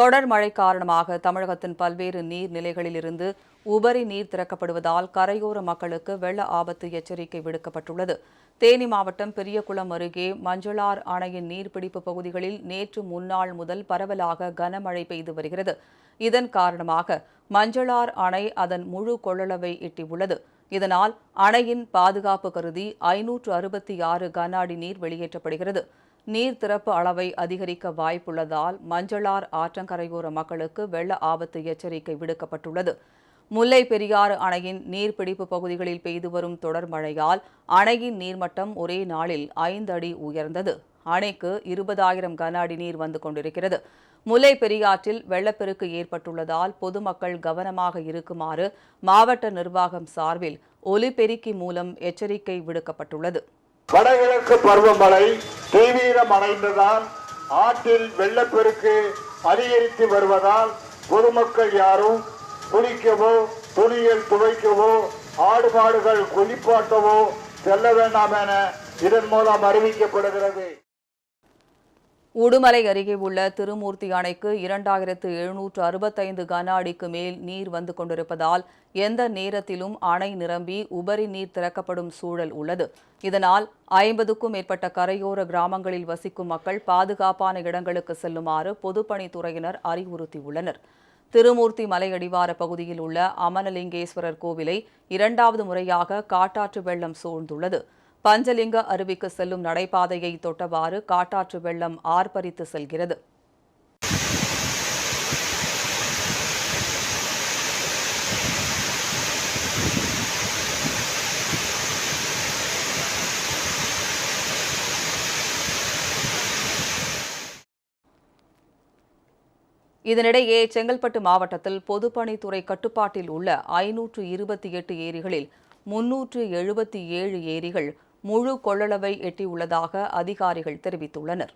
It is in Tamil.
தொடர் மழை காரணமாக தமிழகத்தின் பல்வேறு நீர்நிலைகளிலிருந்து உபரி நீர் திறக்கப்படுவதால் கரையோர மக்களுக்கு வெள்ள ஆபத்து எச்சரிக்கை விடுக்கப்பட்டுள்ளது. தேனி மாவட்டம் பெரியகுளம் அருகே மஞ்சளார் அணையின் நீர்பிடிப்பு பகுதிகளில் நேற்று முன்னாள் முதல் பரவலாக கனமழை பெய்து வருகிறது. இதன் காரணமாக மஞ்சளார் அணை அதன் முழு கொள்ளளவை எட்டியுள்ளது. இதனால் அணையின் பாதுகாப்பு கருதி ஐநூற்று அறுபத்தி ஆறு கன அடி நீர் வெளியேற்றப்படுகிறது. நீர் திறப்பு அளவை அதிகரிக்க வாய்ப்புள்ளதால் மஞ்சளார் ஆற்றங்கரையோர மக்களுக்கு வெள்ள ஆபத்து எச்சரிக்கை விடுக்கப்பட்டுள்ளது. முல்லை பெரியாறு அணையின் நீர்பிடிப்பு பகுதிகளில் பெய்து வரும் தொடர் மழையால் அணையின் நீர்மட்டம் ஒரே நாளில் ஐந்து அடி உயர்ந்தது. அணைக்கு இருபதாயிரம் கன அடி நீர் வந்து கொண்டிருக்கிறது. முல்லை பெரியாற்றில் வெள்ளப்பெருக்கு ஏற்பட்டுள்ளதால் பொதுமக்கள் கவனமாக இருக்குமாறு மாவட்ட நிர்வாகம் சார்பில் ஒலிபெருக்கி மூலம் எச்சரிக்கை விடுக்கப்பட்டுள்ளது. வடகிழக்கு பருவமழை தீவிரம் அடைந்ததால் ஆற்றில் வெள்ளப்பெருக்கு அதிகரித்து வருவதால் பொதுமக்கள் யாரும் குளிக்கவோ துணிகள் துவைக்கவோ ஆடு மாடுகள் குளிப்பாட்டவோ செல்ல வேண்டாம் என இதன் மூலம் அறிவிக்கப்படுகிறது. உடுமலை அருகே உள்ள திருமூர்த்தி அணைக்கு இரண்டாயிரத்து எழுநூற்று அறுபத்தைந்து கன அடிக்கு மேல் நீர் வந்து கொண்டிருப்பதால் எந்த நேரத்திலும் அணை நிரம்பி உபரி நீர் திறக்கப்படும் சூழல் உள்ளது. இதனால் ஐம்பதுக்கும் மேற்பட்ட கரையோர கிராமங்களில் வசிக்கும் மக்கள் பாதுகாப்பான இடங்களுக்கு செல்லுமாறு பொதுப்பணித்துறையினர் அறிவுறுத்தியுள்ளனர். திருமூர்த்தி மலையடிவார பகுதியில் உள்ள அமனலிங்கேஸ்வரர் கோவிலை இரண்டாவது முறையாக காட்டாற்று வெள்ளம் சூழ்ந்துள்ளது. பஞ்சலிங்க அருவிக்கு செல்லும் நடைபாதையை தொட்டவாறு காட்டாற்று வெள்ளம் ஆர்ப்பரித்து செல்கிறது. இதனிடையே செங்கல்பட்டு மாவட்டத்தில் பொதுப்பணித்துறை கட்டுப்பாட்டில் உள்ள ஐநூற்று இருபத்தி எட்டு ஏரிகளில் முன்னூற்று எழுபத்தி ஏழு ஏரிகள் முழு கொள்ளளவை எட்டியுள்ளதாக அதிகாரிகள் தெரிவித்துள்ளனர்.